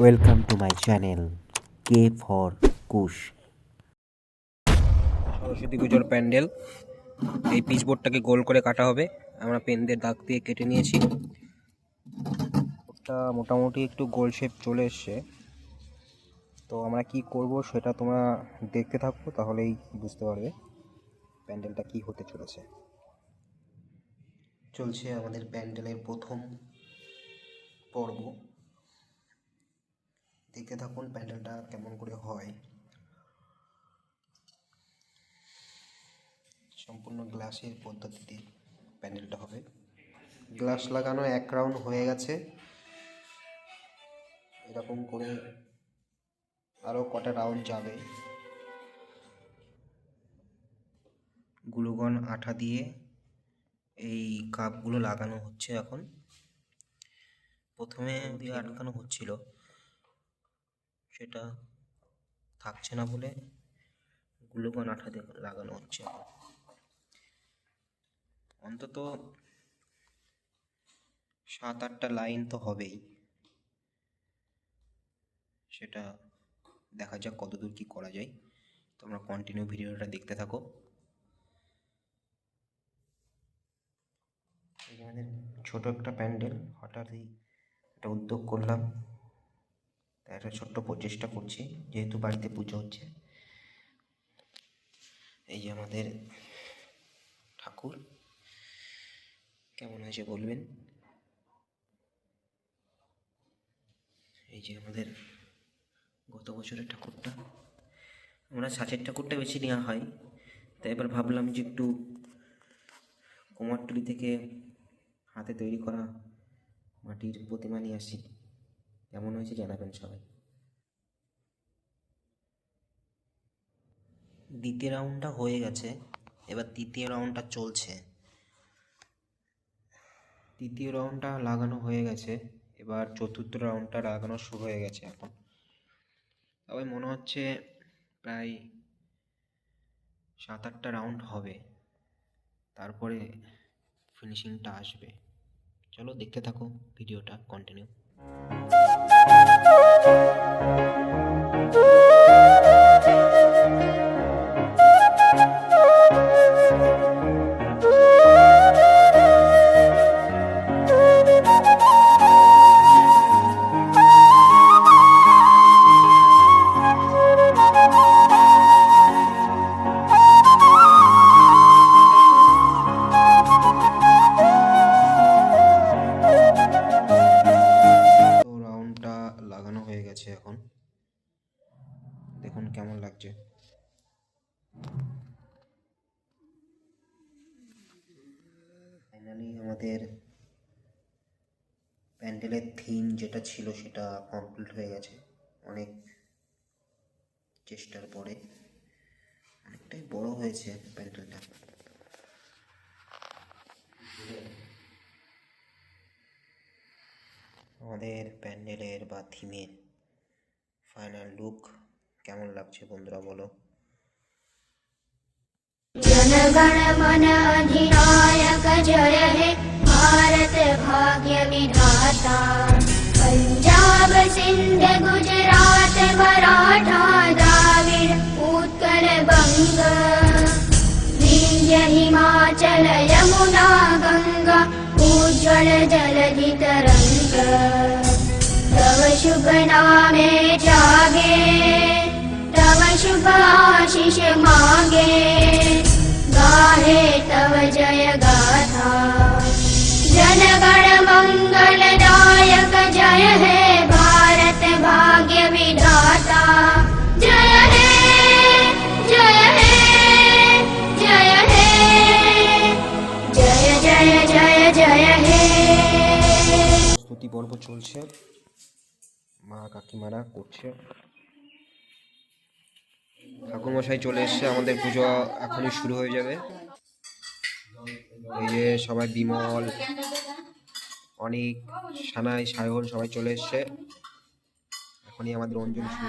Welcome to my channel K for কুশ সরস্বতী পুজোর প্যান্ডেল। এই পিচবোর্ডটাকে গোল করে কাটা হবে। আমরা পেন দিয়ে দাগ দিয়ে কেটে নিয়েছি। ওটা মোটামুটি একটু গোল শেপ চলে এসছে। তো আমরা কি করব সেটা তোমরা দেখতে থাকো, তাহলেই বুঝতে পারবে প্যান্ডেলটা কি হতে চলেছে। চলছে আমাদের প্যান্ডেলের প্রথম পর্ব। দেখতে থাকুন প্যান্ডেলটা কেমন করে হয়। সম্পূর্ণ গ্লাসের পদ্ধতিতে প্যান্ডেলটা হবে। গ্লাস লাগানো এক রাউন্ড হয়ে গেছে। এরকম করে আরও কটা রাউন্ড যাবে। গ্লুগন আঠা দিয়ে এই কাপগুলো লাগানো হচ্ছে এখন। প্রথমে দিয়ে আটকানো হচ্ছিল। সেটা থাকছে না বলে গ্লুগন আঠা দিয়ে লাগানো হচ্ছে। অন্তত সাত আটটা লাইন তো হবেই। সেটা দেখা যাক কতদূর কি করা যায়। তোমরা কন্টিনিউ ভিডিওটা দেখতে থাকো। আমাদের ছোট একটা প্যান্ডেল, হঠাৎই একটা উদ্যোগ করলাম। তাই একটা ছোট্ট প্রচেষ্টা করছি, যেহেতু বাড়িতে পুজো হচ্ছে। এই যে আমাদের ঠাকুর, কেমন হয়েছে বলবেন? এই যে আমাদের গত বছরের ঠাকুরটা, আমরা সাঁচের ঠাকুরটা বেশি নেওয়া হয়। তাই এবার ভাবলাম যে একটু কুমারটুলি থেকে হাতে তৈরি করা মাটির প্রতিমা নিয়ে আসি। কেমন হয়েছে, জানাবেন সবাই। দ্বিতীয় রাউন্ডটা হয়ে গেছে, এবার তৃতীয় রাউন্ডটা চলছে। তৃতীয় রাউন্ডটা লাগানো হয়ে গেছে, এবার চতুর্থ রাউন্ডটা লাগানো শুরু হয়ে গেছে এখন। তবে মনে হচ্ছে প্রায় সাত আটটা রাউন্ড হবে, তারপরে ফিনিশিংটা আসবে। চলো দেখতে থাকো, ভিডিওটা কন্টিনিউ। Thank you. কেমন লাগছে? ফাইনালি আমাদের প্যান্ডেলের থিম যেটা ছিল সেটা কমপ্লিট হয়ে গেছে। অনেক চেষ্টার পরে অনেকটাই বড় হয়েছে প্যান্ডেলটা। আমাদের প্যান্ডেলের বা থিমের ফাইনাল লুক কেমন লাগছে বন্ধুরা বলো जनगण मन अधिनायक जय हे भारत भाग्य विधाता पंजाब सिंध गुजरात मराठा द्राविड उत्कल बंग विंध्य हिमाचल यमुना गंगा उज्ज्वल जलधि तरंग तव शुभ नामे जागे तव शुभ आशीष मागे गाहे तव जय गाथा जनगण मंगलदायक जय हे भारत भाग्य विधाता जय हे जय हे जय हे जय जय जय जय हे প্রস্তুতি পর্ব চলছে মা কাকিমারা করছে ঠাকুরমশাই চলে এসছে, আমাদের পুজো এখনই শুরু হয়ে যাবে। এই যে সবাই বিমল, অনেক, সানাই, সায়ন সবাই চলে এসছে। এখনই আমাদের অঞ্জলি শুরু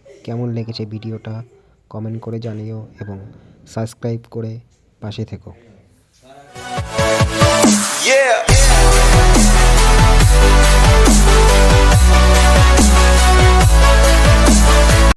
কেমন লেগেছে ভিডিওটা কমেন্ট করে জানিও এবং সাবস্ক্রাইব করে পাশে থেকো.